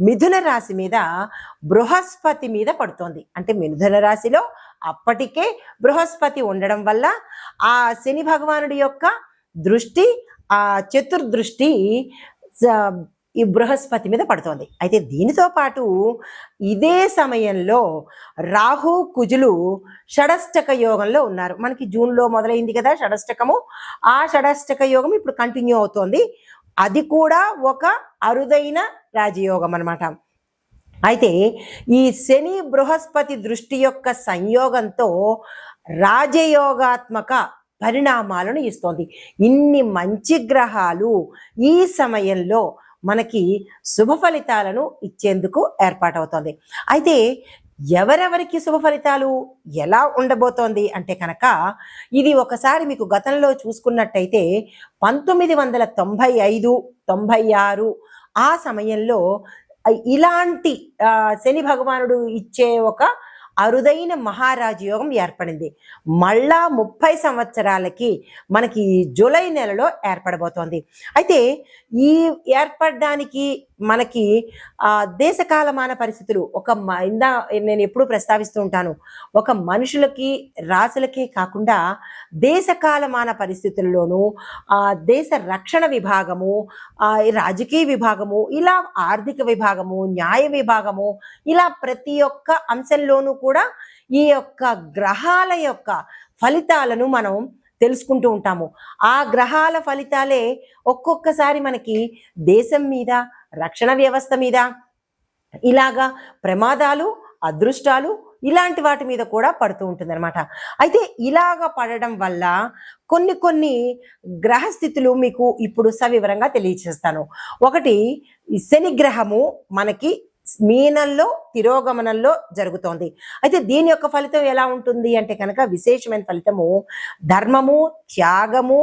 మిథున రాశి మీద బృహస్పతి మీద పడుతోంది. అంటే మిథున రాశిలో అప్పటికే బృహస్పతి ఉండడం వల్ల ఆ శని భగవానుడి యొక్క దృష్టి ఆ చతుర్దృష్టి స- ఈ బృహస్పతి మీద పడుతోంది. అయితే దీనితో పాటు ఇదే సమయంలో రాహు కుజులు షడష్టక యోగంలో ఉన్నారు. మనకి జూన్లో మొదలైంది కదా షడష్టకము. ఆ షడష్టక యోగం ఇప్పుడు కంటిన్యూ అవుతోంది. అది కూడా ఒక అరుదైన రాజయోగం అనమాట అయితే ఈ శని బృహస్పతి దృష్టి యొక్క సంయోగంతో రాజయోగాత్మక పరిణామాలను ఇస్తోంది. ఇన్ని మంచి గ్రహాలు ఈ సమయంలో మనకి శుభ ఫలితాలను ఇచ్చేందుకు ఏర్పాటవుతోంది. అయితే ఎవరెవరికి శుభ ఫలితాలు ఎలా ఉండబోతోంది అంటే కనుక ఇది ఒకసారి మీకు గతంలో చూసుకున్నట్టయితే పంతొమ్మిది వందల తొంభై ఐదు తొంభై ఆరు ఆ సమయంలో ఇలాంటి శని భగవానుడు ఇచ్చే ఒక అరుదైన మహారాజయోగం ఏర్పడింది. మళ్ళా ముప్పై సంవత్సరాలకి మనకి జూలై నెలలో ఏర్పడబోతోంది. అయితే ఈ ఏర్పడడానికి మనకి ఆ, దేశకాలమాన పరిస్థితులు ఒక మ- ఇందా నేను ఎప్పుడూ ప్రస్తావిస్తూ ఉంటాను. ఒక మనుషులకి రాసులకే కాకుండా దేశకాలమాన పరిస్థితుల్లోనూ ఆ, దేశ రక్షణ విభాగము ఆ, రాజకీయ విభాగము ఇలా ఆర్థిక విభాగము న్యాయ విభాగము ఇలా ప్రతి ఒక్క అంశంలోనూ కూడా ఈ యొక్క గ్రహాల యొక్క ఫలితాలను మనం తెలుసుకుంటూ ఉంటాము. ఆ గ్రహాల ఫలితాలే ఒక్కొక్కసారి మనకి దేశం మీద రక్షణ వ్యవస్థ మీద. ఇలాగా ప్రమాదాలు అదృష్టాలు ఇలాంటి వాటి మీద కూడా పడుతూ ఉంటుంది అనమాట అయితే ఇలాగ పడడం వల్ల కొన్ని కొన్ని గ్రహస్థితులు మీకు ఇప్పుడు సవివరంగా తెలియచేస్తాను. ఒకటి శనిగ్రహము శని గ్రహము మనకి మీనంలో తిరోగమనంలో జరుగుతోంది. అయితే దీని యొక్క ఫలితం ఎలా ఉంటుంది అంటే కనుక విశేషమైన ఫలితము ధర్మము త్యాగము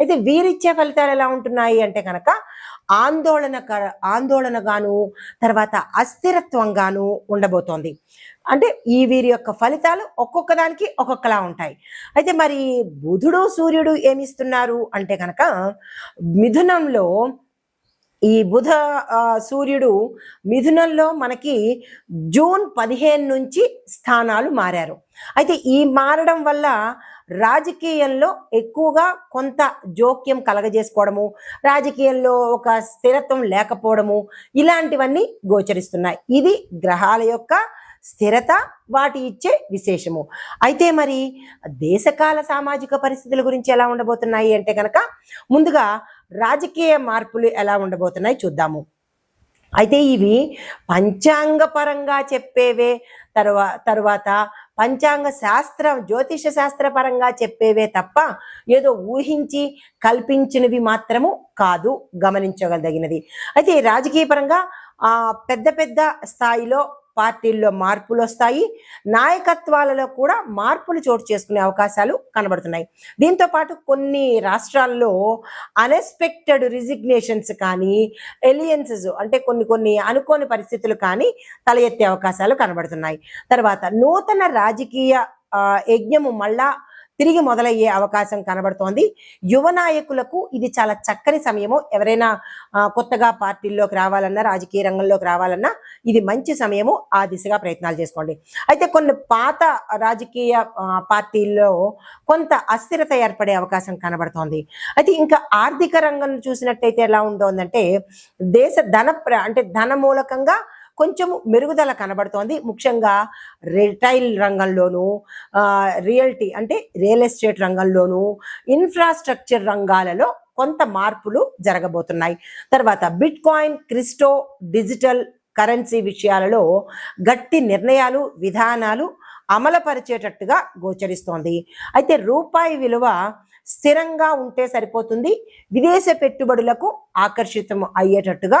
అయితే వీరిచ్చే ఫలితాలు ఎలా ఉంటున్నాయి అంటే కనుక ఆందోళన ఆందోళనగాను తర్వాత అస్థిరత్వంగాను ఉండబోతోంది. అంటే ఈ వీరి యొక్క ఫలితాలు ఒక్కొక్క దానికి ఒక్కొక్కలా ఉంటాయి. అయితే మరి బుధుడు సూర్యుడు ఏమిస్తున్నారు అంటే కనుక మిథునంలో ఈ బుధ సూర్యుడు మిథునంలో మనకి జూన్ పదిహేను నుంచి స్థానాలు మారారు. అయితే ఈ మారడం వల్ల రాజకీయంలో ఎక్కువగా కొంత జోక్యం కలగజేసుకోవడము రాజకీయంలో ఒక స్థిరత్వం లేకపోవడము ఇలాంటివన్నీ గోచరిస్తున్నాయి. ఇది గ్రహాల యొక్క స్థిరత వాటి ఇచ్చే విశేషము. అయితే మరి దేశకాల సామాజిక పరిస్థితుల గురించి ఎలా ఉండబోతున్నాయి అంటే కనుక ముందుగా రాజకీయ మార్పులు ఎలా ఉండబోతున్నాయి చూద్దాము. అయితే ఇవి పంచాంగపరంగా చెప్పేవే తర్వా తర్వాత పంచాంగ శాస్త్రం జ్యోతిష శాస్త్రపరంగా చెప్పేవే తప్ప ఏదో ఊహించి కల్పించినవి మాత్రము కాదు గమనించగలదగినది అయితే రాజకీయపరంగా రాజకీయ పరంగా ఆ పెద్ద పెద్ద స్థాయిలో పార్టీల్లో మార్పులు వస్తాయి నాయకత్వాలలో కూడా మార్పులు చోటు చేసుకునే అవకాశాలు కనబడుతున్నాయి. దీంతో పాటు కొన్ని రాష్ట్రాల్లో అన్ఎక్స్పెక్టెడ్ రిజిగ్నేషన్స్ కానీ ఎలియన్సెస్ అంటే కొన్ని కొన్ని అనుకోని పరిస్థితులు కానీ తల ఎత్తే అవకాశాలు కనబడుతున్నాయి. తర్వాత నూతన రాజకీయ యజ్ఞము మళ్ళా తిరిగి మొదలయ్యే అవకాశం కనబడుతోంది. యువ నాయకులకు ఇది చాలా చక్కని సమయము ఎవరైనా కొత్తగా పార్టీల్లోకి రావాలన్నా రాజకీయ రంగంలోకి రావాలన్నా ఇది మంచి సమయము ఆ దిశగా ప్రయత్నాలు చేసుకోండి. అయితే కొన్ని పాత రాజకీయ పార్టీల్లో కొంత అస్థిరత ఏర్పడే అవకాశం కనబడుతోంది. అయితే ఇంకా ఆర్థిక రంగం చూసినట్టయితే ఎలా ఉంటుందంటే దేశ ధన ప్ర- అంటే ధన మూలకంగా కొంచెం మెరుగుదల కనబడుతోంది. ముఖ్యంగా రిటైల్ రంగంలోనూ రియల్టీ అంటే రియల్ ఎస్టేట్ రంగంలోనూ ఇన్ఫ్రాస్ట్రక్చర్ రంగాలలో కొంత మార్పులు జరగబోతున్నాయి. తర్వాత bit coin crypto digital currency విషయాలలో గట్టి నిర్ణయాలు విధానాలు అమలుపరిచేటట్టుగా గోచరిస్తోంది. అయితే రూపాయి విలువ స్థిరంగా ఉంటే సరిపోతుంది. విదేశ పెట్టుబడులకు ఆకర్షితం అయ్యేటట్టుగా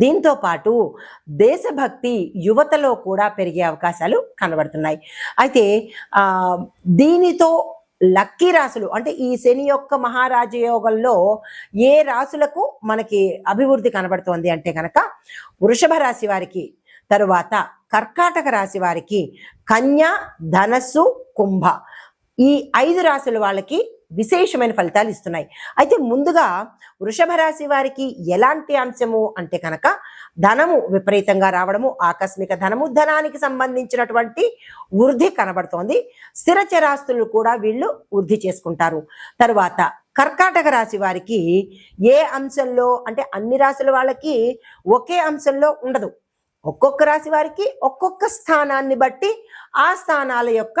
దీంతో పాటు దేశభక్తి యువతలో కూడా పెరిగే అవకాశాలు కనబడుతున్నాయి. అయితే దీనితో లక్కీ రాసులు అంటే ఈ శని యొక్క మహారాజ యోగంలో ఏ రాసులకు మనకి అభివృద్ధి కనబడుతోంది అంటే కనుక వృషభ రాశి వారికి తరువాత కర్కాటక రాశి వారికి కన్య ధనస్సు కుంభ ఈ ఐదు రాశుల వాళ్ళకి విశేషమైన ఫలితాలు ఇస్తున్నాయి. అయితే ముందుగా వృషభ రాశి వారికి ఎలాంటి అంశము అంటే కనుక ధనము విపరీతంగా రావడము ఆకస్మిక ధనము ధనానికి సంబంధించినటువంటి వృద్ధి కనబడుతోంది. స్థిరచరాస్తులు కూడా వీళ్ళు వృద్ధి చేసుకుంటారు. తర్వాత కర్కాటక రాశి వారికి ఏ అంశంలో అంటే అన్ని రాశుల వాళ్ళకి ఒకే అంశంలో ఉండదు. ఒక్కొక్క రాశి వారికి ఒక్కొక్క స్థానాన్ని బట్టి ఆ స్థానాల యొక్క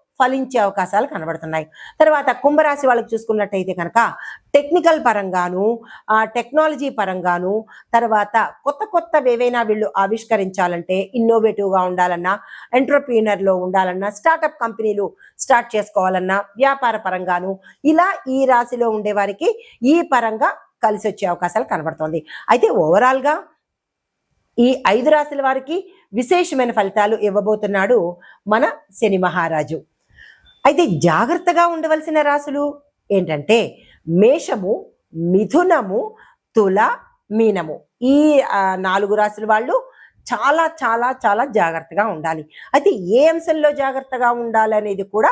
ఫలించే అవకాశాలు కనబడుతున్నాయి. తర్వాత కుంభరాశి వాళ్ళకి చూసుకున్నట్టయితే కనుక టెక్నికల్ పరంగాను టెక్నాలజీ పరంగాను తర్వాత కొత్త కొత్త ఏవైనా వీళ్ళు ఆవిష్కరించాలంటే ఇన్నోవేటివ్గా ఉండాలన్నా ఎంటర్ప్రీనర్లో ఉండాలన్నా స్టార్టప్ కంపెనీలు స్టార్ట్ చేసుకోవాలన్నా వ్యాపార పరంగాను ఇలా ఈ రాశిలో ఉండే వారికి ఈ పరంగా కలిసి వచ్చే అవకాశాలు కనబడుతోంది. అయితే ఓవరాల్గా ఈ ఐదు రాశుల వారికి విశేషమైన ఫలితాలు ఇవ్వబోతున్నాడు మన శని మహారాజు. అయితే జాగ్రత్తగా ఉండవలసిన రాశులు ఏంటంటే మేషము మిథునము తుల మీనము. ఈ నాలుగు రాసుల వాళ్ళు చాలా చాలా చాలా జాగ్రత్తగా ఉండాలి. అయితే ఏ అంశంలో జాగ్రత్తగా ఉండాలి అనేది కూడా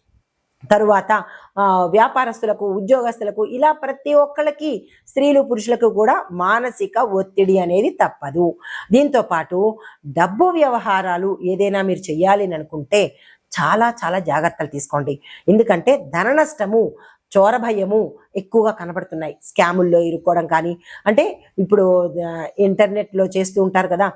తరువాత వ్యాపారస్తులకు ఉద్యోగస్తులకు ఇలా ప్రతి ఒక్కళ్ళకి స్త్రీలు పురుషులకు కూడా మానసిక ఒత్తిడి అనేది తప్పదు. దీంతో పాటు డబ్బు వ్యవహారాలు ఏదైనా మీరు చెయ్యాలి అని అనుకుంటే చాలా చాలా జాగ్రత్తలు తీసుకోండి. ఎందుకంటే ధన నష్టము చోర భయము ఎక్కువగా కనబడుతున్నాయి. స్కాముల్లో ఇరుక్కోవడం కానీ అంటే ఇప్పుడు ఇంటర్నెట్లో చేస్తూ ఉంటారు కదా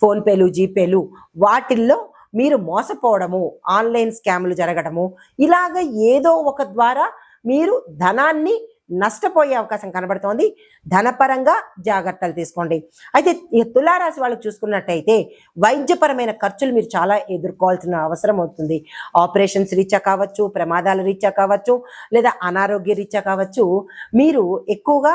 ఫోన్పేలు జీపేలు వాటిల్లో మీరు మోసపోవడము ఆన్లైన్ స్కాములు జరగడము ఇలాగ ఏదో ఒక ద్వారా మీరు ధనాన్ని నష్టపోయే అవకాశం కనబడుతోంది. ధనపరంగా జాగ్రత్తలు తీసుకోండి. అయితే ఈ తులారాశి వాళ్ళకి చూసుకున్నట్టయితే వైద్యపరమైన ఖర్చులు మీరు చాలా ఎదుర్కోవాల్సిన అవసరం అవుతుంది. ఆపరేషన్స్ రీత్యా కావచ్చు ప్రమాదాల రీత్యా కావచ్చు లేదా అనారోగ్య రీత్యా కావచ్చు మీరు ఎక్కువగా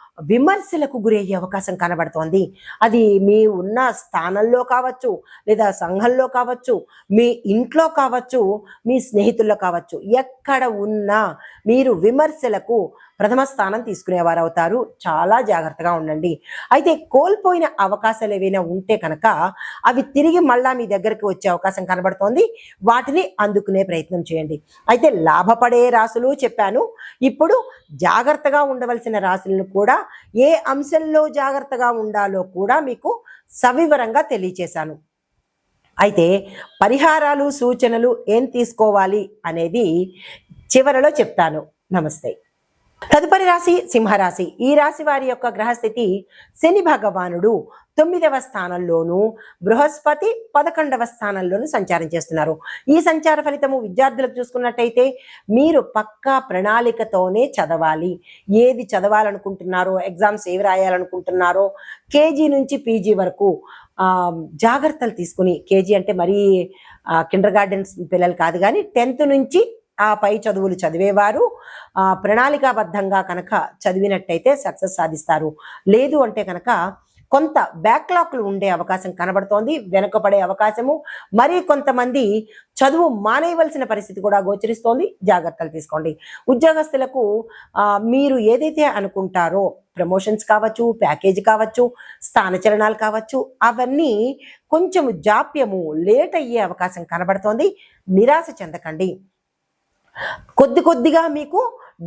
విమర్శలకు గురయ్యే అవకాశం కనబడుతోంది. అది మీ ఉన్న స్థానంలో కావచ్చు లేదా సంఘంలో కావచ్చు మీ ఇంట్లో కావచ్చు మీ స్నేహితుల్లో కావచ్చు ఎక్కడ ఉన్నా మీరు విమర్శలకు ప్రథమ స్థానం తీసుకునేవారు అవుతారు చాలా జాగ్రత్తగా ఉండండి. అయితే కోల్పోయిన అవకాశాలు ఏవైనా ఉంటే కనుక అవి తిరిగి మళ్ళా మీ దగ్గరికి వచ్చే అవకాశం కనబడుతోంది. వాటిని అందుకునే ప్రయత్నం చేయండి. అయితే లాభపడే రాసులు చెప్పాను. ఇప్పుడు జాగ్రత్తగా ఉండవలసిన రాశులను కూడా ఏ అంశంలో జాగ్రత్తగా ఉండాలో కూడా మీకు సవివరంగా తెలియచేశాను. అయితే పరిహారాలు సూచనలు ఏం తీసుకోవాలి అనేది చివరలో చెప్తాను. నమస్తే. తదుపరి రాశి సింహరాశి. ఈ రాశి వారి యొక్క గ్రహస్థితి శని భగవానుడు. తొమ్మిదవ స్థానంలోను బృహస్పతి పదకొండవ స్థానంలోను సంచారం చేస్తున్నారు. ఈ సంచార ఫలితము విద్యార్థులకు చూసుకున్నట్టయితే మీరు పక్కా ప్రణాళికతోనే చదవాలి. ఏది చదవాలనుకుంటున్నారో ఎగ్జామ్స్ ఏవి రాయాలనుకుంటున్నారో కేజీ నుంచి పీజీ వరకు జాగ్రత్తలు తీసుకుని కేజీ అంటే మరీ కిండర్ గార్డెన్స్ పిల్లలు కాదు కానీ టెన్త్ నుంచి ఆ పై చదువులు చదివేవారు. ప్రణాళికాబద్ధంగా కనుక చదివినట్టయితే సక్సెస్ సాధిస్తారు. లేదు అంటే కనుక కొంత బ్యాక్లాక్లు ఉండే అవకాశం కనబడుతోంది వెనుకబడే అవకాశము. మరి కొంతమంది చదువు మానేయవలసిన పరిస్థితి కూడా గోచరిస్తోంది. జాగ్రత్తలు తీసుకోండి. ఉద్యోగస్తులకు మీరు ఏదైతే అనుకుంటారో ప్రమోషన్స్ కావచ్చు ప్యాకేజ్ కావచ్చు స్థానచలనాలు కావచ్చు అవన్నీ కొంచెం జాప్యము లేట్ అయ్యే అవకాశం కనబడుతోంది. నిరాశ చెందకండి. కొద్ది కొద్దిగా మీకు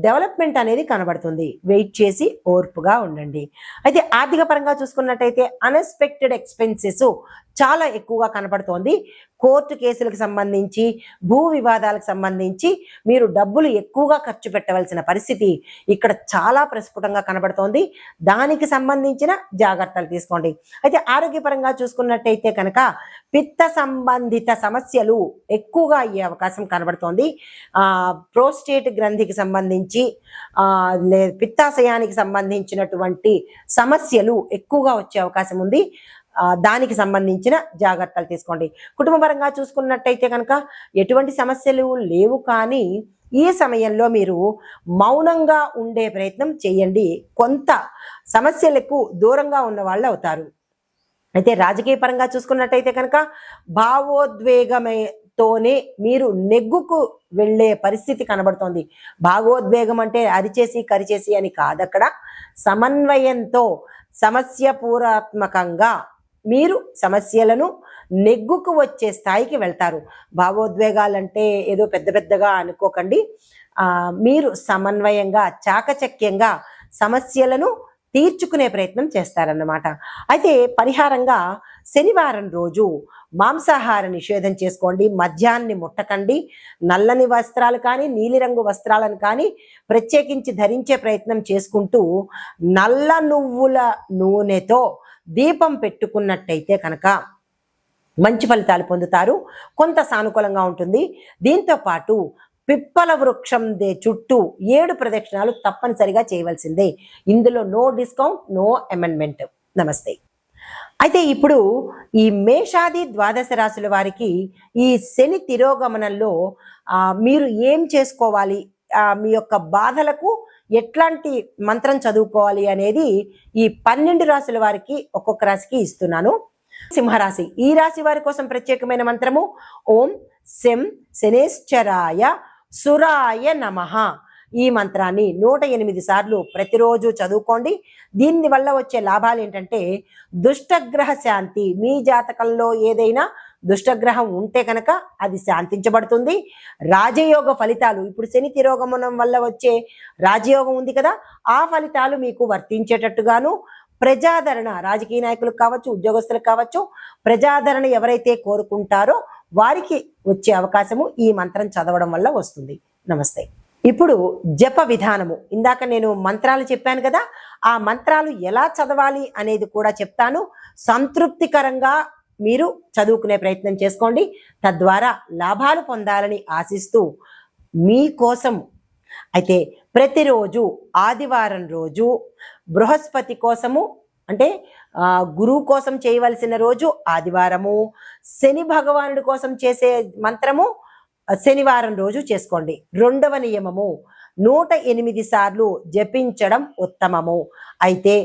డెవలప్మెంట్ అనేది కనబడుతుంది. వెయిట్ చేసి ఓర్పుగా ఉండండి. అయితే ఆర్థిక పరంగా చూసుకున్నట్టయితే అన్ఎక్స్పెక్టెడ్ ఎక్స్పెన్సెస్ చాలా ఎక్కువగా కనబడుతోంది కోర్టు కేసులకు సంబంధించి భూ వివాదాలకు సంబంధించి మీరు డబ్బులు ఎక్కువగా ఖర్చు పెట్టవలసిన పరిస్థితి ఇక్కడ చాలా ప్రస్ఫుటంగా కనబడుతోంది దానికి సంబంధించిన జాగ్రత్తలు తీసుకోండి. అయితే ఆరోగ్యపరంగా చూసుకున్నట్టయితే కనుక పిత్త సంబంధిత సమస్యలు ఎక్కువగా అయ్యే అవకాశం కనబడుతోంది. ప్రోస్టేట్ గ్రంథికి సంబంధించి లే పిత్తాశయానికి సంబంధించినటువంటి సమస్యలు ఎక్కువగా వచ్చే అవకాశం ఉంది. దానికి సంబంధించిన జాగ్రత్తలు తీసుకోండి. కుటుంబపరంగా చూసుకున్నట్టయితే కనుక ఎటువంటి సమస్యలు లేవు కానీ ఈ సమయంలో మీరు మౌనంగా ఉండే ప్రయత్నం చేయండి. కొంత సమస్యలకు దూరంగా ఉన్న వాళ్ళు అవుతారు. అయితే రాజకీయ పరంగా చూసుకున్నట్టయితే కనుక భావోద్వేగమేతోనే మీరు నెగ్గుకు వెళ్ళే పరిస్థితి కనబడుతోంది. భావోద్వేగం అంటే అరిచేసి కరిచేసి అని కాదక్కడ. సమన్వయంతో సమస్యపూరాత్మకంగా మీరు సమస్యలను నెగ్గుకు వచ్చే స్థాయికి వెళ్తారు. భావోద్వేగాలంటే ఏదో పెద్ద పెద్దగా అనుకోకండి. మీరు సమన్వయంగా చాకచక్యంగా సమస్యలను తీర్చుకునే ప్రయత్నం చేస్తారన్నమాట. అయితే పరిహారంగా శనివారం రోజు మాంసాహార నిషేధం చేసుకోండి. మద్యాన్ని ముట్టకండి. నల్లని వస్త్రాలు కానీ నీలిరంగు వస్త్రాలను కానీ ప్రత్యేకించి ధరించే ప్రయత్నం చేసుకుంటూ నల్ల నువ్వుల నూనెతో దీపం పెట్టుకున్నట్టయితే కనుక మంచి ఫలితాలు పొందుతారు. కొంత సానుకూలంగా ఉంటుంది. దీంతో పాటు పిప్పల వృక్షం దే చుట్టూ ఏడు ప్రదక్షిణాలు తప్పనిసరిగా చేయవలసిందే. ఇందులో నో డిస్కౌంట్ నో అమెండ్మెంట్. నమస్తే. అయితే ఇప్పుడు ఈ మేషాది ద్వాదశ రాశుల వారికి ఈ శని తిరోగమనంలో మీరు ఏం చేసుకోవాలి? మీ యొక్క బాధలకు ఎట్లాంటి మంత్రం చదువుకోవాలి అనేది ఈ పన్నెండు రాశుల వారికి ఒక్కొక్క రాశికి ఇస్తున్నాను. సింహరాశి ఈ రాశి వారి కోసం ప్రత్యేకమైన మంత్రము ఓం శం శనేశ్చరాయ సురాయ నమః. ఈ మంత్రాన్ని నూట ఎనిమిది సార్లు ప్రతిరోజు చదువుకోండి. దీని వల్ల వచ్చే లాభాలు ఏంటంటే దుష్టగ్రహ శాంతి మీ జాతకంలో ఏదైనా దుష్టగ్రహం ఉంటే కనుక అది శాంతించబడుతుంది. రాజయోగ ఫలితాలు ఇప్పుడు శని తిరోగమనం వల్ల వచ్చే రాజయోగం ఉంది కదా ఆ ఫలితాలు మీకు వర్తించేటట్టుగాను ప్రజాదరణ రాజకీయ నాయకులకు కావచ్చు ఉద్యోగస్తులకు కావచ్చు ప్రజాదరణ ఎవరైతే కోరుకుంటారో వారికి వచ్చే అవకాశము ఈ మంత్రం చదవడం వల్ల వస్తుంది. నమస్తే. ఇప్పుడు జప విధానము. ఇందాక నేను మంత్రాలు చెప్పాను కదా ఆ మంత్రాలు ఎలా చదవాలి అనేది కూడా చెప్తాను. సంతృప్తికరంగా మీరు చదువుకునే ప్రయత్నం చేసుకోండి. తద్వారా లాభాలు పొందాలని ఆశిస్తూ మీకోసం అయితే ప్రతిరోజు ఆదివారం రోజు బృహస్పతి కోసము అంటే గురువు కోసం చేయవలసిన రోజు ఆదివారము. శని భగవానుడి కోసం చేసే మంత్రము శనివారం రోజు చేసుకోండి. రెండవ నియమము నూట ఎనిమిది సార్లు జపించడం ఉత్తమము. అయితే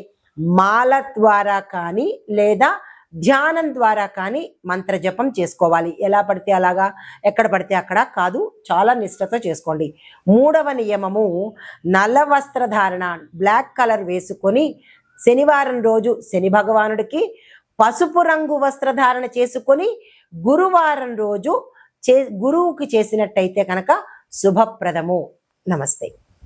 మాల ద్వారా కానీ లేదా ధ్యానం ద్వారా కానీ మంత్ర జపం చేసుకోవాలి. ఎలా పడితే అలాగా? ఎక్కడ పడితే అక్కడ కాదు. చాలా నిష్ఠతో చేసుకోండి. మూడవ నియమము నల్ల వస్త్రధారణ బ్లాక్ కలర్ వేసుకొని శనివారం రోజు శని భగవానుడికి పసుపు రంగు వస్త్రధారణ చేసుకొని గురువారం రోజు చే గురువుకి చేసినట్టయితే కనుక శుభప్రదము. నమస్తే.